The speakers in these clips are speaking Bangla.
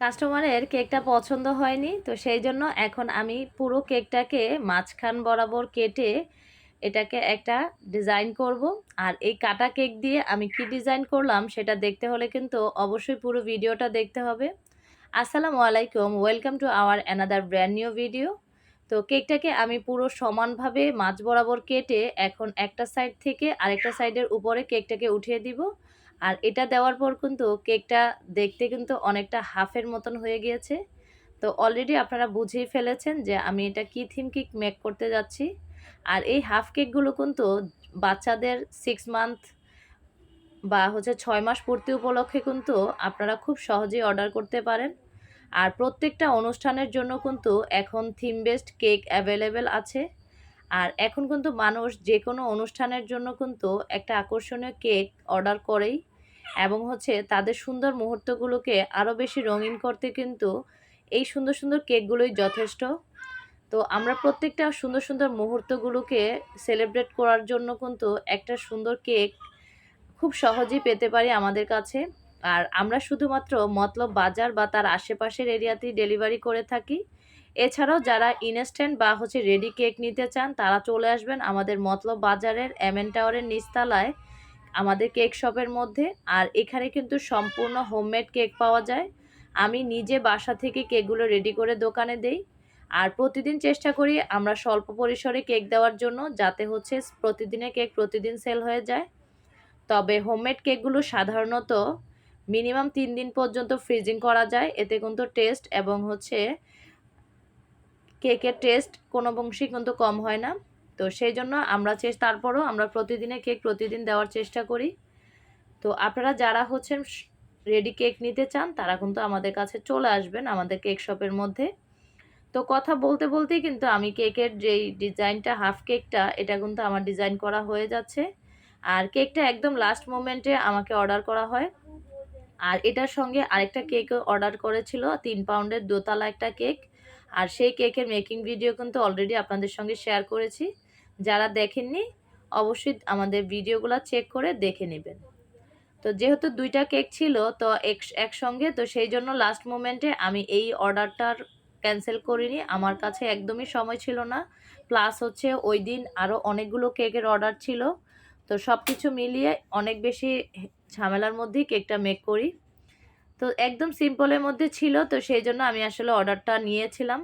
কাস্টমারের কেকটা পছন্দ হয়নি, তো সেই জন্য এখন আমি পুরো কেকটাকে মাঝখান বরাবর কেটে এটাকে একটা ডিজাইন করব। আর এই কাটা কেক দিয়ে আমি কি ডিজাইন করলাম সেটা দেখতে হলে কিন্তু অবশ্যই পুরো ভিডিওটা দেখতে হবে। আসসালামু আলাইকুম, welcome to our another brand new video. তো কেকটাকে আমি পুরো সমানভাবে মাঝ বরাবর কেটে এখন একটা সাইড থেকে আরেকটা সাইডের উপরে কেকটাকে উঠিয়ে দিব। আর এটা দেওয়ার পর কিন্তু কেকটা দেখতে কিন্তু অনেকটা হাফের মতন হয়ে গিয়েছে। তো অলরেডি আপনারা বুঝেই ফেলেছেন যে আমি এটা কি থিম কেক মেক করতে যাচ্ছি। আর এই হাফ কেকগুলো কিন্তু বাচ্চাদের সিক্স মান্থ বা হচ্ছে ছয় মাস পূর্তি উপলক্ষে কিন্তু আপনারা খুব সহজেই অর্ডার করতে পারেন। আর প্রত্যেকটা অনুষ্ঠানের জন্য কিন্তু এখন থিম বেসড কেক অ্যাভেলেবেল আছে। আর এখন কিন্তু মানুষ যে কোনো অনুষ্ঠানের জন্য কিন্তু একটা আকর্ষণীয় কেক অর্ডার করেই এবং হচ্ছে তাদের সুন্দর মুহূর্তগুলোকে আরও বেশি রঙিন করতে কিন্তু এই সুন্দর সুন্দর কেকগুলোই যথেষ্ট। তো আমরা প্রত্যেকটা সুন্দর সুন্দর মুহূর্তগুলোকে সেলিব্রেট করার জন্য কিন্তু একটা সুন্দর কেক খুব সহজেই পেতে পারি আমাদের কাছে। আর আমরা শুধুমাত্র মতলব বাজার বা তার আশেপাশের এরিয়াতেই ডেলিভারি করে থাকি। এছাড়াও যারা ইনস্ট্যান্ট বা হচ্ছে রেডি কেক নিতে চান, তারা চলে আসবেন আমাদের মতলব বাজারের এমএন টাওয়ারের নিচতলায়। আমাদের কেক শপের মধ্যে, আর এখানে কিন্তু সম্পূর্ণ হোমমেড কেক পাওয়া যায়। আমি নিজে বাসা থেকে কেকগুলো রেডি করে দোকানে দেই। আর প্রতিদিন চেষ্টা করি আমরা স্বল্প পরিসরে কেক দেওয়ার জন্য, যাতে হচ্ছে প্রতিদিনের কেক প্রতিদিন সেল হয়ে যায়। তবে হোমমেড কেকগুলো সাধারণত মিনিমাম তিন দিন পর্যন্ত ফ্রিজিং করা যায়। এতে কিন্তু টেস্ট এবং হচ্ছে কেকের টেস্ট কোনো বংশই কিন্তু কম হয় না। তো সেই জন্য আমরা চেষ্টা তারপরও আমরা প্রতিদিনে কেক প্রতিদিন দেওয়ার চেষ্টা করি। তো আপনারা যারা হচ্ছেন রেডি কেক নিতে চান, তারা কিন্তু আমাদের কাছে চলে আসবেন আমাদের কেক শপের মধ্যে। তো কথা বলতে বলতেই কিন্তু আমি কেকের যেই ডিজাইনটা, হাফ কেকটা, এটা কিন্তু আমার ডিজাইন করা হয়ে যাচ্ছে। আর কেকটা একদম লাস্ট মোমেন্টে আমাকে অর্ডার করা হয়। আর এটার সঙ্গে আরেকটা কেকও অর্ডার করেছিল, তিন পাউন্ডের দোতলা একটা কেক। আর সেই কেকের মেকিং ভিডিও কিন্তু অলরেডি আপনাদের সঙ্গে শেয়ার করেছি। যারা দেখেননি, অবশ্যই আমাদের ভিডিওগুলো চেক করে দেখে নেবেন। তো যেহেতু দুইটা কেক ছিল, তো এক, একসঙ্গে, তো সেই জন্য লাস্ট মোমেন্টে আমি এই অর্ডারটার ক্যান্সেল করিনি। আমার কাছে একদমই সময় ছিল না। প্লাস হচ্ছে ওই দিন আরও অনেকগুলো কেকের অর্ডার ছিল। তো সব কিছু মিলিয়ে অনেক বেশি ঝামেলার মধ্যেই কেকটা মেক করি। তো একদম সিম্পলের মধ্যে ছিল, তো সেই জন্য আমি আসলে অর্ডারটা নিয়েছিলাম।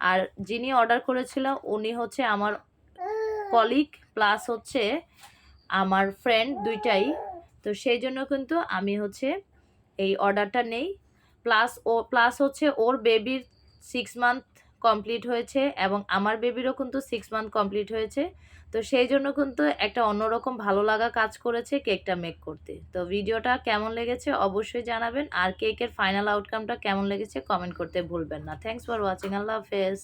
আর যিনি অর্ডার করেছিল, উনি হচ্ছে আমার কলিগ প্লাস হচ্ছে আমার ফ্রেন্ড দুইটাই। তো সেই জন্য কিন্তু আমি হচ্ছে এই অর্ডারটা নেই। প্লাস ও প্লাস হচ্ছে ওর বেবির সিক্স মান্থ কমপ্লিট হয়েছে এবং আমার বেবিরও কিন্তু সিক্স মান্থ কমপ্লিট হয়েছে। তো সেই জন্য কিন্তু একটা অন্যরকম ভালো লাগা কাজ করেছে কেকটা মেক করতে। তো ভিডিওটা কেমন লেগেছে অবশ্যই জানাবেন। আর কেকের ফাইনাল আউটকামটা কেমন লেগেছে কমেন্ট করতে ভুলবেন না। থ্যাংকস ফর ওয়াচিং আল্লাহ হাফেজ।